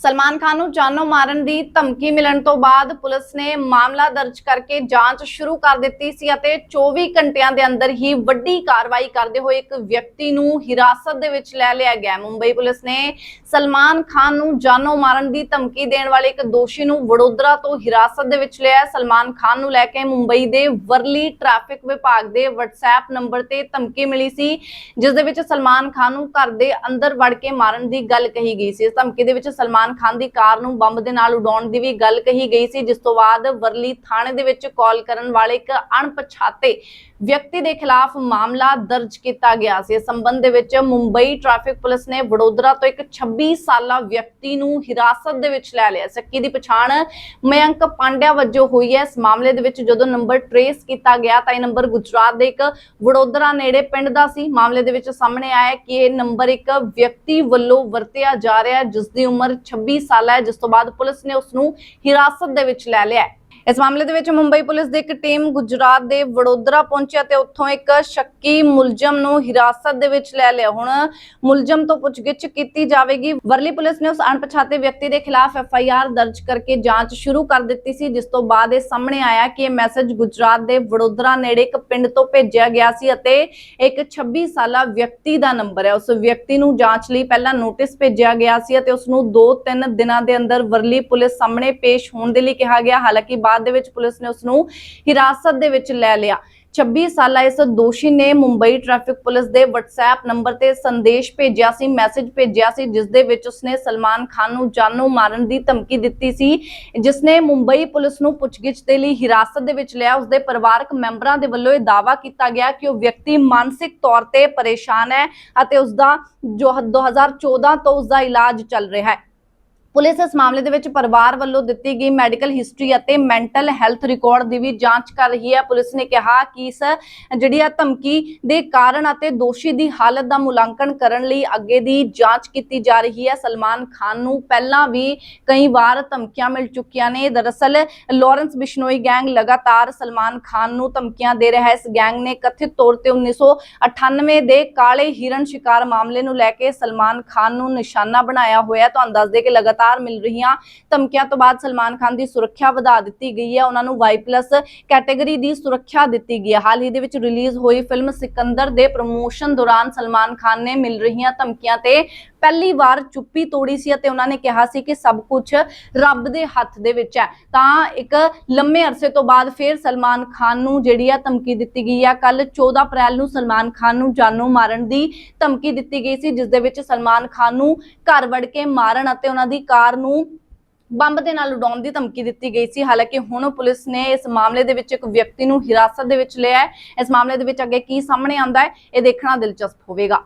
ਸਲਮਾਨ ਖਾਨ ਨੂੰ ਜਾਨੋਂ ਮਾਰਨ ਦੀ ਧਮਕੀ ਮਿਲਣ ਤੋਂ ਬਾਅਦ ਪੁਲਿਸ ਨੇ ਮਾਮਲਾ ਦਰਜ ਕਰਕੇ ਜਾਂਚ ਸ਼ੁਰੂ ਕਰ ਦਿੱਤੀ ਸੀ ਅਤੇ 24 ਘੰਟਿਆਂ ਦੇ ਅੰਦਰ ਹੀ ਵੱਡੀ ਕਾਰਵਾਈ ਕਰਦੇ ਹੋਏ ਇੱਕ ਵਿਅਕਤੀ ਨੂੰ ਹਿਰਾਸਤ ਦੇ ਵਿੱਚ ਲੈ ਲਿਆ ਗਿਆ। ਮੁੰਬਈ ਪੁਲਿਸ ਨੇ ਸਲਮਾਨ ਖਾਨ ਨੂੰ ਜਾਨੋਂ ਮਾਰਨ ਦੀ ਧਮਕੀ ਦੇਣ ਵਾਲੇ ਇੱਕ ਦੋਸ਼ੀ ਨੂੰ ਵਡੋਦਰਾ ਤੋਂ ਹਿਰਾਸਤ ਦੇ ਵਿੱਚ ਲਿਆ। ਸਲਮਾਨ ਖਾਨ ਨੂੰ ਲੈ ਕੇ ਮੁੰਬਈ ਦੇ ਵਰਲੀ ਟ੍ਰੈਫਿਕ ਵਿਭਾਗ ਦੇ WhatsApp ਨੰਬਰ ਤੇ ਧਮਕੀ ਮਿਲੀ ਸੀ, ਜਿਸ ਦੇ ਵਿੱਚ ਸਲਮਾਨ ਖਾਨ ਨੂੰ ਘਰ ਦੇ ਅੰਦਰ ਵੜ ਕੇ ਮਾਰਨ ਦੀ ਗੱਲ ਕਹੀ ਗਈ ਸੀ। ਇਸ ਧਮਕੀ ਦੇ ਵਿੱਚ ਸਲਮਾਨ ਖਾਨ ਦੀ ਕਾਰ ਨੂੰ ਬੰਬ ਦੇ ਨਾਲ ਉਡਾਉਣ ਦੀ ਵੀ ਗੱਲ ਕਹੀ ਗਈ ਸੀ, ਜਿਸ ਤੋਂ ਬਾਅਦ ਵਰਲੀ ਥਾਣੇ ਦੇ ਵਿੱਚ ਕਾਲ ਕਰਨ ਵਾਲੇ ਇੱਕ ਅਣਪਛਾਤੇ ਵਿਅਕਤੀ ਦੇ ਖਿਲਾਫ ਮਾਮਲਾ ਦਰਜ ਕੀਤਾ ਗਿਆ ਸੀ। ਇਸ ਸੰਬੰਧ ਦੇ ਵਿੱਚ ਮੁੰਬਈ ਟ੍ਰੈਫਿਕ ਪੁਲਿਸ ਨੇ ਵਡੋਦਰਾ ਤੋਂ ਇੱਕ 26 ਸਾਲਾ ਵਿਅਕਤੀ ਨੂੰ ਹਿਰਾਸਤ ਦੇ ਵਿੱਚ ਲੈ ਲਿਆ। ਸੱਕੀ ਦੀ ਪਛਾਣ ਮਯੰਕ ਪਾਂਡਿਆ ਵਜੋਂ ਹੋਈ ਹੈ। ਇਸ ਮਾਮਲੇ ਦੇ ਵਿੱਚ ਜਦੋਂ ਨੰਬਰ ਟਰੇਸ ਕੀਤਾ ਗਿਆ ਤਾਂ ਇਹ ਨੰਬਰ ਗੁਜਰਾਤ ਦੇ ਇੱਕ ਵਡੋਦਰਾ ਨੇੜੇ ਪਿੰਡ ਦਾ ਸੀ। ਮਾਮਲੇ ਦੇ ਵਿੱਚ ਸਾਹਮਣੇ ਆਇਆ ਕਿ ਇਹ ਨੰਬਰ ਇੱਕ ਵਿਅਕਤੀ ਵੱਲੋਂ ਵਰਤਿਆ ਜਾ ਰਿਹਾ ਹੈ ਜਿਸ ਦੀ ਉਮਰ 26 ਸਾਲ ਹੈ, ਜਿਸ ਤੋਂ ਬਾਅਦ ਪੁਲਿਸ ਨੇ ਉਸ ਨੂੰ ਹਿਰਾਸਤ ਦੇ ਵਿੱਚ ਲੈ ਲਿਆ ਇਸ ਮਾਮਲੇ ਦੇ ਵਿੱਚ ਮੁੰਬਈ ਪੁਲਿਸ ਦੀ ਇੱਕ ਟੀਮ ਗੁਜਰਾਤ ਦੇ ਵਡੋਦਰਾ ਪਹੁੰਚਿਆ ਤੇ ਉੱਥੋਂ ਇੱਕ ਸ਼ੱਕੀ ਮੁਲਜ਼ਮ ਨੂੰ ਹਿਰਾਸਤ ਦੇ ਵਿੱਚ ਲੈ ਲਿਆ। ਹੁਣ ਮੁਲਜ਼ਮ ਤੋਂ ਪੁੱਛਗਿੱਛ ਕੀਤੀ ਜਾਵੇਗੀ। ਵਰਲੀ ਪੁਲਿਸ ਨੇ ਉਸ ਅਣਪਛਾਤੇ ਵਿਅਕਤੀ ਦੇ ਖਿਲਾਫ ਐਫ ਆਈ ਆਰ ਦਰਜ ਕਰਕੇ ਜਾਂਚ ਸ਼ੁਰੂ ਕਰ ਦਿੱਤੀ ਸੀ, ਜਿਸ ਤੋਂ ਬਾਅਦ ਇਹ ਸਾਹਮਣੇ ਆਇਆ ਕਿ ਇਹ ਮੈਸੇਜ ਗੁਜਰਾਤ ਦੇ ਵਡੋਦਰਾ ਨੇੜੇ ਇੱਕ ਪਿੰਡ ਤੋਂ ਭੇਜਿਆ ਗਿਆ ਸੀ ਅਤੇ ਇੱਕ 26 ਸਾਲਾ ਵਿਅਕਤੀ ਦਾ ਨੰਬਰ ਹੈ। ਉਸ ਵਿਅਕਤੀ ਨੂੰ ਜਾਂਚ ਲਈ ਪਹਿਲਾਂ ਨੋਟਿਸ ਭੇਜਿਆ ਗਿਆ ਸੀ ਅਤੇ ਉਸ ਨੂੰ 2-3 ਦਿਨਾਂ ਦੇ ਅੰਦਰ ਵਰਲੀ ਪੁਲਿਸ ਸਾਹਮਣੇ ਪੇਸ਼ ਹੋਣ ਦੇ ਲਈ ਕਿਹਾ ਗਿਆ। ਹਾਲਾਂਕਿ ਬਾਅਦ ਦੇ ਵਿੱਚ ਪੁਲਿਸ ਨੇ ਉਸ ਨੂੰ ਹਿਰਾਸਤ ਦੇ ਵਿੱਚ ਲੈ ਲਿਆ। 26 ਸਾਲਾ ਇਸ ਦੋਸ਼ੀ ਨੇ ਮੁੰਬਈ ਟ੍ਰੈਫਿਕ ਪੁਲਿਸ ਦੇ WhatsApp ਨੰਬਰ ਤੇ ਸੰਦੇਸ਼ ਭੇਜਿਆ ਸੀ, ਮੈਸੇਜ ਭੇਜਿਆ ਸੀ, ਜਿਸ ਦੇ ਵਿੱਚ ਉਸਨੇ ਸਲਮਾਨ ਖਾਨ ਨੂੰ ਜਾਨੋਂ ਮਾਰਨ ਦੀ ਧਮਕੀ ਦਿੱਤੀ ਸੀ, ਜਿਸ ਨੇ ਮੁੰਬਈ ਪੁਲਿਸ ਨੂੰ ਪੁੱਛਗਿੱਛ ਦੇ ਲਈ ਹਿਰਾਸਤ ਦੇ ਵਿੱਚ ਲਿਆ। ਉਸਦੇ ਪਰਿਵਾਰਕ ਮੈਂਬਰਾਂ ਦੇ ਵੱਲੋਂ ਇਹ ਦਾਅਵਾ ਕੀਤਾ ਗਿਆ ਕਿ ਉਹ ਵਿਅਕਤੀ ਮਾਨਸਿਕ ਤੌਰ ਤੇ ਪਰੇਸ਼ਾਨ ਹੈ ਅਤੇ ਉਸਦਾ ਜੋ 2014 ਤੋਂ ਉਸਦਾ ਇਲਾਜ ਚੱਲ ਰਿਹਾ ਹੈ। ਪੁਲਿਸ ਇਸ ਮਾਮਲੇ ਦੇ ਵਿੱਚ ਪਰਿਵਾਰ ਵੱਲੋਂ ਦਿੱਤੀ ਗਈ ਮੈਡੀਕਲ ਹਿਸਟਰੀ ਅਤੇ ਮੈਂਟਲ ਹੈਲਥ ਰਿਕਾਰਡ ਦੀ ਵੀ ਜਾਂਚ ਕਰ ਰਹੀ ਹੈ। ਪੁਲਿਸ ਨੇ ਕਿਹਾ ਕਿ ਇਸ ਜਿਹੜੀ ਆ ਧਮਕੀ ਦੇ ਕਾਰਨ ਅਤੇ ਦੋਸ਼ੀ ਦੀ ਹਾਲਤ ਦਾ ਮੁਲਾਂਕਣ ਕਰਨ ਲਈ ਅੱਗੇ ਦੀ ਜਾਂਚ ਕੀਤੀ ਜਾ ਰਹੀ ਹੈ। ਸਲਮਾਨ ਖਾਨ ਨੂੰ ਪਹਿਲਾਂ ਵੀ ਕਈ ਵਾਰ ਧਮਕੀਆਂ ਮਿਲ ਚੁੱਕੀਆਂ ਨੇ। ਦਰਅਸਲ ਲਾਰੈਂਸ ਬਿਸ਼ਨੋਈ ਗੈਂਗ ਲਗਾਤਾਰ ਸਲਮਾਨ ਖਾਨ ਨੂੰ ਧਮਕੀਆਂ ਦੇ ਰਿਹਾ ਹੈ। ਇਸ ਗੈਂਗ ਨੇ ਕਥਿਤ ਤੌਰ ਤੇ 1998 ਦੇ ਕਾਲੇ ਹਿਰਨ ਸ਼ਿਕਾਰ ਮਾਮਲੇ ਨੂੰ ਲੈ ਕੇ ਸਲਮਾਨ ਖਾਨ ਨੂੰ ਨਿਸ਼ਾਨਾ ਬਣਾਇਆ ਹੋਇਆ ਤੁਹਾਨੂੰ ਦੱਸ ਦੇ ਕਿ ਲਗਾਤਾਰ ਮਿਲ ਰਹੀਆਂ। ਧਮਕੀਆਂ ਤੋਂ ਬਾਅਦ ਸਲਮਾਨ ਖਾਨ ਦੀ ਸੁਰੱਖਿਆ ਵਧਾ ਦਿੱਤੀ ਗਈ ਹੈ। ਉਹਨਾਂ ਨੂੰ ਵਾਈ ਪਲੱਸ ਕੈਟਾਗਰੀ ਦੀ ਸੁਰੱਖਿਆ ਦਿੱਤੀ ਗਈ ਹੈ। ਹਾਲ ਹੀ ਦੇ ਵਿੱਚ ਰਿਲੀਜ਼ ਹੋਈ ਫਿਲਮ ਸਿਕੰਦਰ ਦੇ ਪ੍ਰਮੋਸ਼ਨ ਦੌਰਾਨ ਸਲਮਾਨ ਖਾਨ ਨੇ ਮਿਲ ਰਹੀਆਂ ਧਮਕੀਆਂ ਤੇ ਪਹਿਲੀ ਵਾਰ ਚੁੱਪੀ ਤੋੜੀ ਸੀ ਅਤੇ ਉਹਨਾਂ ਨੇ ਕਿਹਾ ਸੀ ਕਿ ਸਭ ਕੁਝ ਰੱਬ ਦੇ ਹੱਥ ਦੇ ਵਿੱਚ ਹੈ। ਤਾਂ ਇੱਕ ਲੰਮੇ ਅਰਸੇ ਤੋਂ ਬਾਅਦ ਫਿਰ ਸਲਮਾਨ ਖਾਨ ਨੂੰ ਜਿਹੜੀ ਆ ਧਮਕੀ ਦਿੱਤੀ ਗਈ ਆ। ਕੱਲ 14 ਅਪ੍ਰੈਲ ਨੂੰ ਸਲਮਾਨ ਖਾਨ ਨੂੰ ਜਾਨੋਂ ਮਾਰਨ ਦੀ ਧਮਕੀ ਦਿੱਤੀ ਗਈ ਸੀ, ਜਿਸ ਦੇ ਵਿੱਚ ਸਲਮਾਨ ਖਾਨ ਨੂੰ ਘਰ ਵੜ ਕੇ ਮਾਰਨ ਅਤੇ ਉਹਨਾਂ ਦੀ ਕਾਰ ਨੂੰ ਬੰਬ ਦੇ ਨਾਲ ਉਡਾਉਣ ਦੀ ਧਮਕੀ ਦਿੱਤੀ ਗਈ ਸੀ। ਹਾਲਾਂਕਿ ਹੁਣ ਪੁਲਿਸ ਨੇ ਇਸ ਮਾਮਲੇ ਦੇ ਵਿੱਚ ਇੱਕ ਵਿਅਕਤੀ ਨੂੰ ਹਿਰਾਸਤ ਦੇ ਵਿੱਚ ਲਿਆ ਹੈ। ਇਸ ਮਾਮਲੇ ਦੇ ਵਿੱਚ ਅੱਗੇ ਕੀ ਸਾਹਮਣੇ ਆਉਂਦਾ ਹੈ, ਇਹ ਦੇਖਣਾ ਦਿਲਚਸਪ ਹੋਵੇਗਾ।